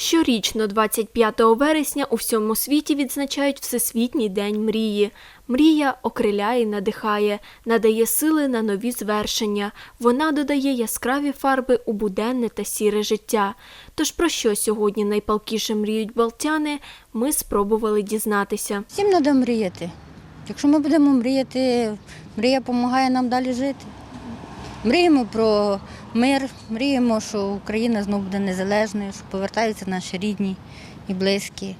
Щорічно, 25 вересня, у всьому світі відзначають Всесвітній день мрії. Мрія окриляє, і надихає, надає сили на нові звершення. Вона додає яскраві фарби у буденне та сіре життя. Тож про що сьогодні найпалкіше мріють балтяни, ми спробували дізнатися. Всім треба мріяти. Якщо ми будемо мріяти, мрія допомагає нам далі жити. Мріємо про мир, мріємо, що Україна знову буде незалежною, що повертаються наші рідні і близькі.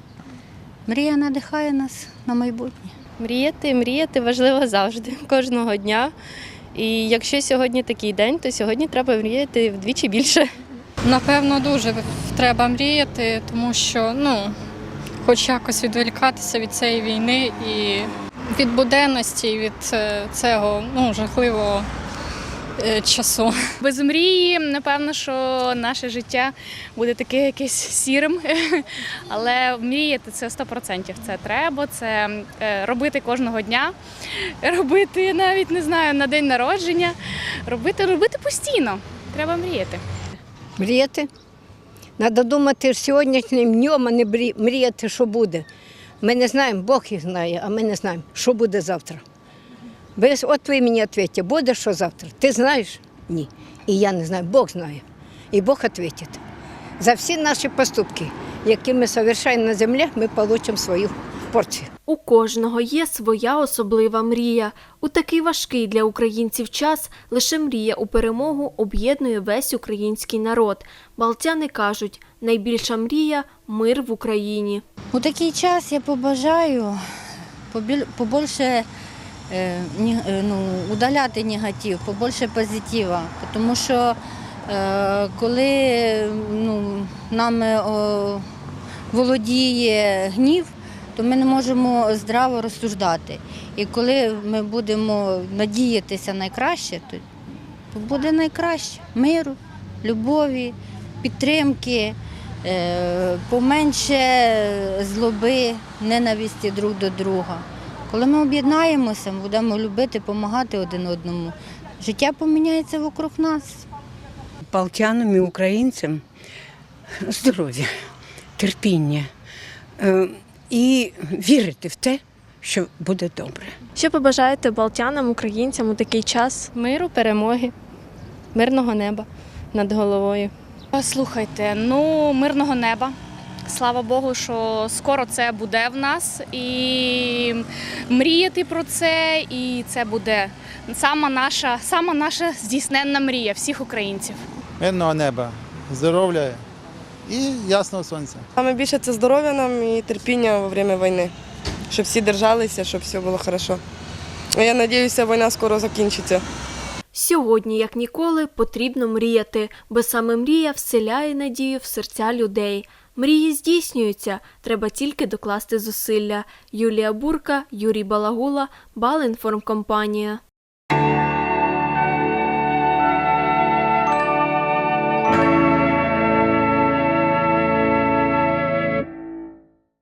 Мрія надихає нас на майбутнє. Мріяти, мріяти важливо завжди, кожного дня. І якщо сьогодні такий день, то сьогодні треба мріяти вдвічі більше. Напевно, дуже треба мріяти, тому що ну, хоч якось відволікатися від цієї війни і від буденності, від е, цього ну, жахливого часу. Без мрії, напевно, що наше життя буде таке якесь сірим. Але мріяти це 100%. Це треба, це е, робити кожного дня, робити навіть не знаю на день народження, робити, робити постійно. Треба мріяти. Мріяти. Треба думати сьогоднішнім днем, а не мріяти, що буде. Ми не знаємо, Бог їх знає, а ми не знаємо, що буде завтра. Ви, от ви мені відповідьте, буде що завтра? Ти знаєш? Ні. І я не знаю, Бог знає. І Бог відповідає. За всі наші поступки, які ми совершаємо на землі, ми отримаємо свою порцію. У кожного є своя особлива мрія. У такий важкий для українців час лише мрія у перемогу об'єднує весь український народ. Балтяни кажуть, найбільша мрія мир в Україні. У такий час я побажаю побіль- ну, удаляти негатив, побольше позитива. Тому що е, коли ну, нами володіє гнів, то ми не можемо здраво розсуждати. І коли ми будемо надіятися найкраще, то, буде найкраще миру, любові, підтримки. Е, поменше злоби, ненависті друг до друга. Коли ми об'єднаємося, будемо любити, допомагати один одному. Життя поміняється вокруг нас. балтянам і українцям здоров'я, терпіння е, і вірити в те, що буде добре. Що побажаєте балтянам, українцям у такий час? Миру, перемоги, мирного неба над головою. Слухайте, ну мирного неба. Слава Богу, що скоро це буде в нас, і мріяти про це, і це буде сама наша, сама наша здійсненна мрія всіх українців. мирного неба, здоров'я і ясного сонця. Саме більше це здоров'я нам і терпіння во время війни, щоб всі держалися, щоб все було добре. Я сподіваюся, війна скоро закінчиться. Сьогодні, як ніколи, потрібно мріяти, бо саме мрія вселяє надію в серця людей. Мрії здійснюються, треба тільки докласти зусилля. Юлія Бурка, Юрій Балагула, Балінформкомпанія.